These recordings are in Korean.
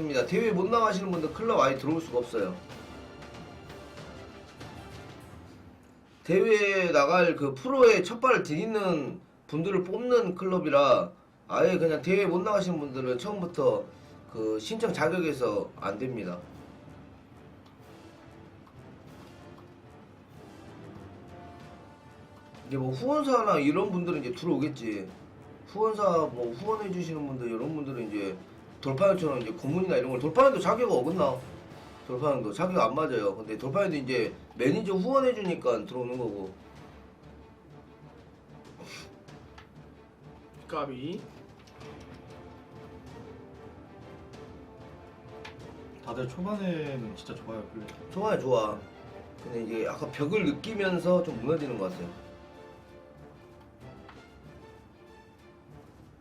입니다. 대회 못 나가시는 분들 클럽 아예 들어올 수가 없어요. 대회에 나갈 그 프로의 첫 발을 디디는 분들을 뽑는 클럽이라 아예 그냥 대회 못 나가시는 분들은 처음부터 그 신청 자격에서 안 됩니다. 이제 뭐 후원사나 이런 분들은 이제 들어오겠지. 후원사 뭐 후원해 주시는 분들 이런 분들은 이제 돌파형처럼 이제 고문이나 이런 걸 돌파형도 자격 어긋나. 돌파형도 자격 안 맞아요. 근데 돌파형도 이제 매니저 후원해 주니까 들어오는 거고. 까비 다들 초반에는 진짜 좋아요. 그 좋아요, 좋아. 근데 이제 약간 벽을 느끼면서 좀 무너지는 것 같아요.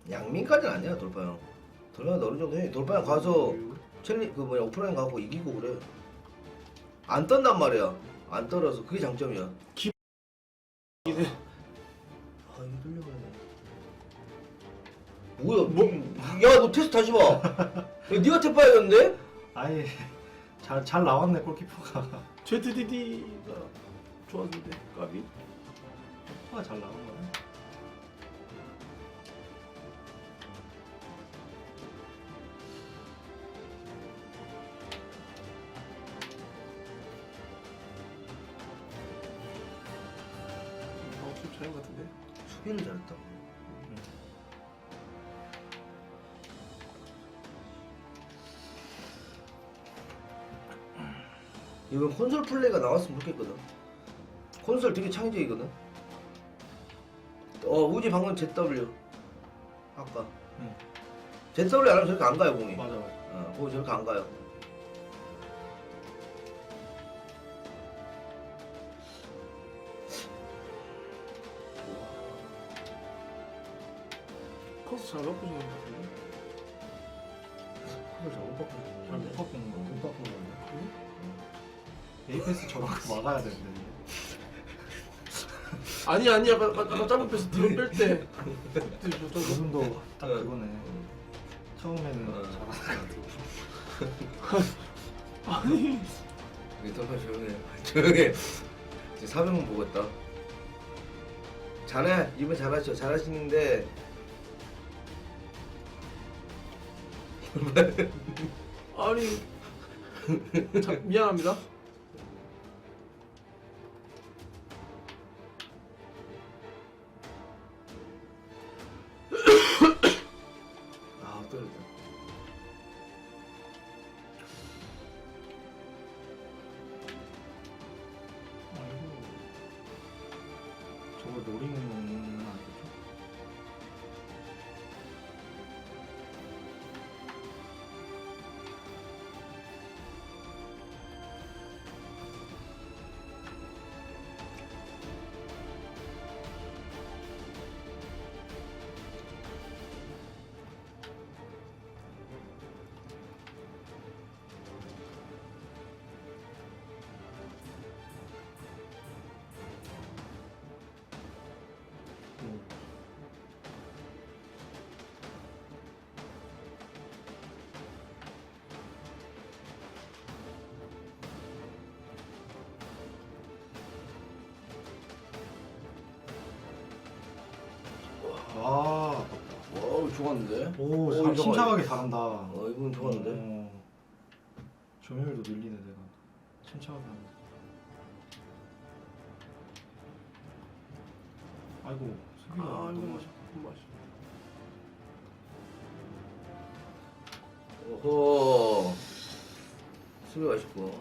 양민까지는 아니야, 돌파형. 돌파형 어느 정도 해. 돌파형 가서 챌리 그 뭐냐 오프라인 가고 이기고 그래. 안 떤단 말이야. 안 떨어서 그게 장점이야. 기- 아 이거 뚫려버리네. 뭐야? 뭐? 야너 테스트 다시 봐. 야, 네가 테파이었는데? 아예 잘잘 나왔네 골키퍼가. ZDD가 좋았는데 까비 골키퍼가 잘 나온 거네. 잘한 것 같은데 수비를 잘했다. 이번 콘솔 플레이가 나왔으면 좋겠거든. 콘솔 되게 창의적이거든. 어 우지 방금 ZW 아까 응. ZW 안 하면 저렇게 안 가요 공이. 맞아 맞아. 어, 공이 저렇게 안 가요. 잘 바꾸시는 것 같은데 그걸 잘못 바꾸고. 잘못 바꾸는 거. 못 바꾸는 건데. 에이패스 저런 거 막아야 되는데. 아니 아니 아까 아까 아까 짧은 패스 뒤로 뺄때 지금도 딱 응. 그거네. 처음에는 응. 잘하다가 아니 이게 더 조용해. 조용해. 400만 보고 있다. 잘해. 이번 잘하셔. 잘하시는데 아니 자, 미안합니다 아. 저거 노리는 좋았는데. 오, 오, 참 이거 침착하게 잘한다. 어 이건 좋았는데. 어, 점유율도 밀리네 내가. 침착하게 한다. 아이고, 수비가 아 이거 너무 맛이 맛이 오호. 수비가 있고.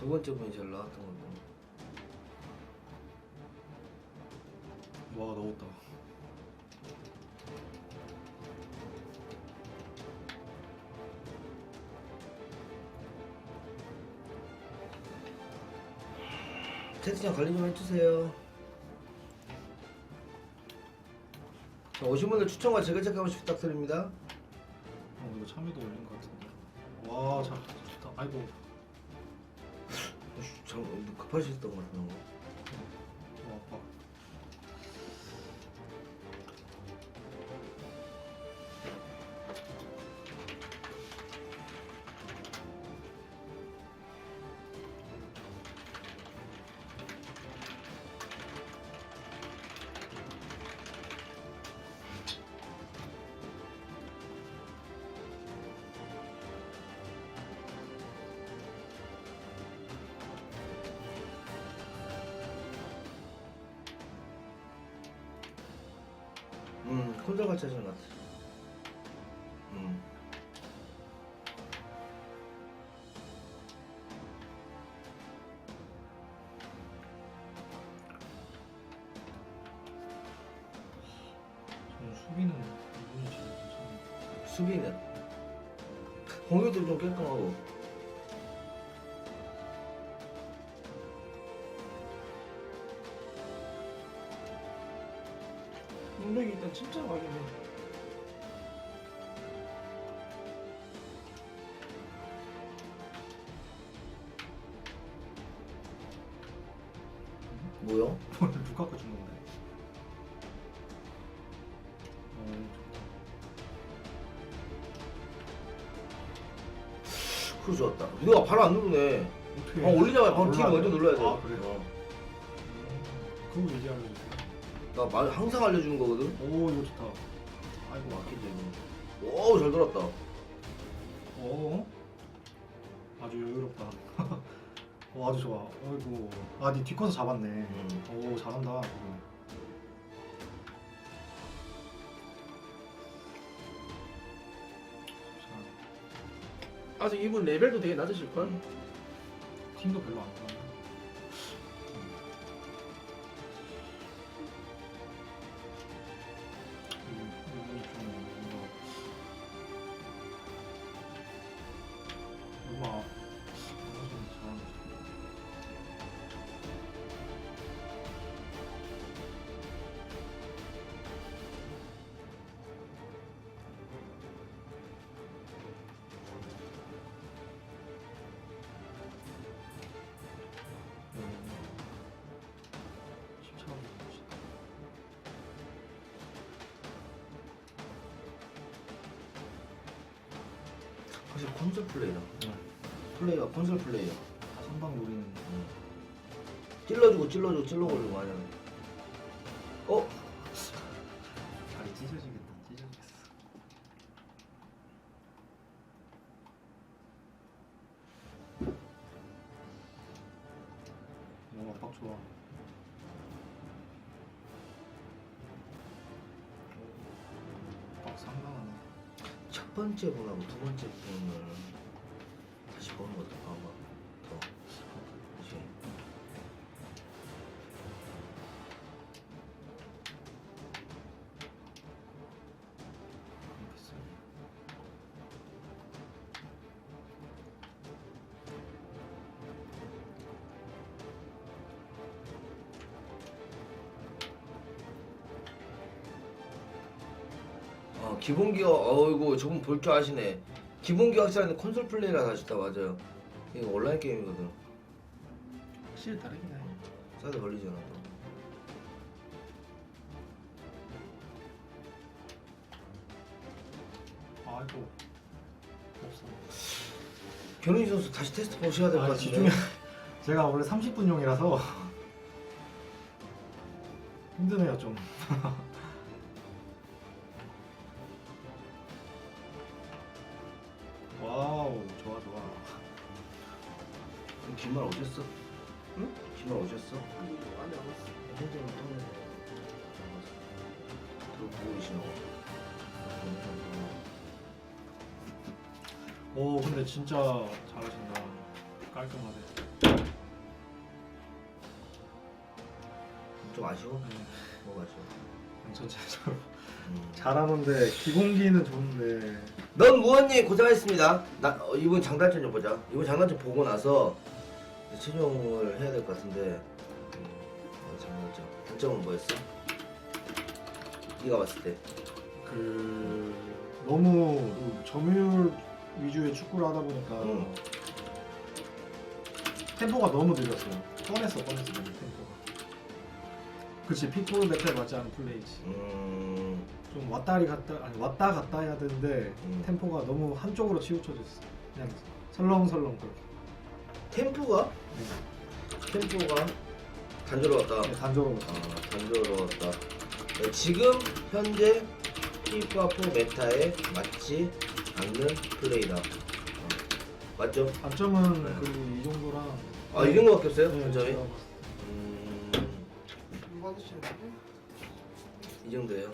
두 번째 분이 잘 나왔던 것도. 와 넣었다. 채팅창 관리 좀 해주세요. 자, 오신 분들 추천과 즐겨찾기 한 번씩 부탁드립니다. 어 이거 참여도 올린 것 같은데. 와, 자, 좋다. 아이고, 참 급하셨던 것 같은데. 것 같아. 음. 저는 수비는 이분이 제일 괜찮아요. 수비는 공격도 좀 깔끔하고. 진짜 해. 뭐요? 뭘 루카쿠 준 건데. 어, 그거 좋았다. 누가 바로 안 누르네. 어떻게? 아, 올리자마자 바로 T 올라가요? 먼저 눌러야 돼. 아, 그래요? 어. 그거 알려주세요. 나 말, 항상 알려주는 거거든. 오, 이거 좋다. 아이고 막히지 이거. 오 잘 돌았다. 오, 아주 여유롭다. 오, 아주 좋아. 어이구. 아, 니 뒷커서 잡았네. 음. 오, 잘한다. 그거. 자, 아직 이분 레벨도 되게 낮으실 걸. 팀도 별로 안 좋아 확실히 콘솔 플레이다. 네. 플레이가 콘솔 플레이야. 다 선방 노리는 찔러주고 찔러주고 찔러버리고 하냐. 어? 첫 번째 분하고 두 번째 분을 기본기가 어이구 저분 볼 줄 아시네 기본기 확실한데 콘솔 플레이라 하시다 맞아요 이거 온라인 게임이거든 확실히 다르긴 해. 사이드 걸리잖아 아이고 없어 변훈이 선수 다시 테스트 보셔야 될 것 아, 같은데 집중해. 제가 원래 30분용이라서 힘드네요 좀. 응? 긴말 오셨어? 아니 안 왔어. 현재는 떠나서 들어보고 계시나 오 근데 진짜 잘하신다. 깔끔하게. 좀 아쉬워? 네. 뭐가 아쉬워? 전체적으로 음. 잘하는데 기본기는 좋은데. 넌 무언님 고생하셨습니다. 나 어, 이번 장단점 좀 보자. 이번 장단점 보고 나서 최종을 해야 될 것 같은데. 음, 어, 장단점. 단점은 뭐였어? 네가 봤을 때. 그 너무 점유율 위주의 축구를 하다 보니까 음. 템포가 너무 느렸어요. 뻔했어, 뻔했어, 너무 템포가. 그치, 피포 메탈 맞지 않은 플레이지. 음, 좀 왔다리 갔다, 아니 왔다 갔다 해야 되는데 음. 템포가 너무 한쪽으로 치우쳐졌어. 그냥 설렁설렁 그렇게. 템포가 네. 템포가 단조로웠다. 네, 단조로워. 아, 단조로웠다. 네, 지금 현재 피파 4 메타에 맞지 않는 플레이다. 어, 맞죠? 단점은 네. 그리고 이 정도랑. 아, 이 정도밖에 없어요? 네, 단점이? 제가 봤을 음, 이거 받으시는 거지? 이 정도예요.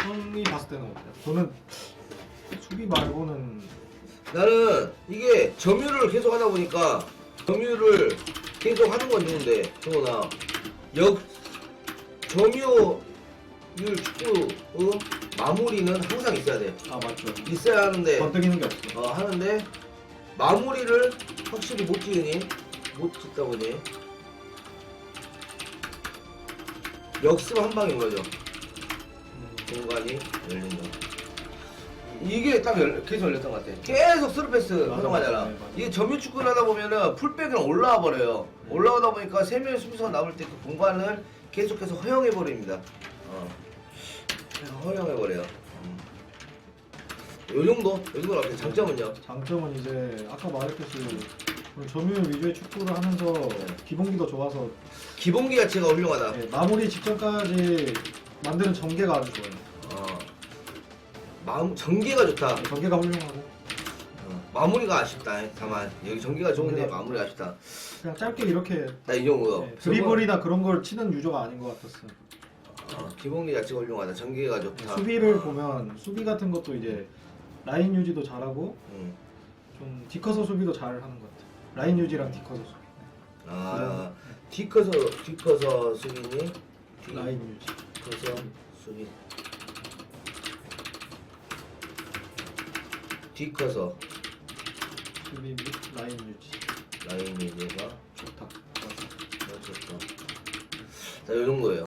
형이 봤을 때는 어때요? 저는 수비 말고는 나는 이게 점유를 계속 하다 보니까 점유를 계속 하는 건 좋은데 정원아 역 점유율 축구 어? 마무리는 항상 있어야 돼 아 맞죠. 있어야 하는데 번뜩이는 게 없어. 어, 하는데 마무리를 확실히 못 지으니 못 짓다 보니 역습 한 방인 거죠 음, 공간이 열린다. 이게 딱 열, 계속 열렸던 것 같아. 계속 스루패스 맞아. 맞아, 맞아. 이게 점유 축구를 하다 보면은 풀백이랑 올라와 버려요. 올라오다 보니까 세 명의 수비수가 남을 때 그 공간을 계속해서 허용해 버립니다. 어. 허용해 버려요. 음. 요 정도? 요 정도 앞에 장점은요? 장점은 이제 아까 말했듯이 오늘 점유율 위주의 축구를 하면서 기본기도 좋아서 기본기 자체가 훌륭하다. 예, 마무리 직전까지 만드는 전개가 아주 좋아요. 어. 마음 전개가 좋다. 전개가 훌륭하고 어. 마무리가 아쉽다. 다만 여기 전개가 좋은데 전개가 마무리가 아쉽다. 그냥 짧게 이렇게 나 이 정도. 예, 드리블이나 그런 걸 치는 유저가 아닌 것 같았어요. 어, 기본기 자체가 훌륭하다. 전개가 좋다. 수비를 보면 수비 같은 것도 이제 라인 유지도 잘하고 음. 좀 뒤커서 수비도 잘 하는 것 같아요. 라인 유지랑 뒤커서 수비. 아, 뒤커서 뒤커서 수비니 뒤 라인 유지. 커서 수비. 뒤커서 수비 및 라인 유지. 라인 유지가 좋다. 좋다. 자, 이 정도예요.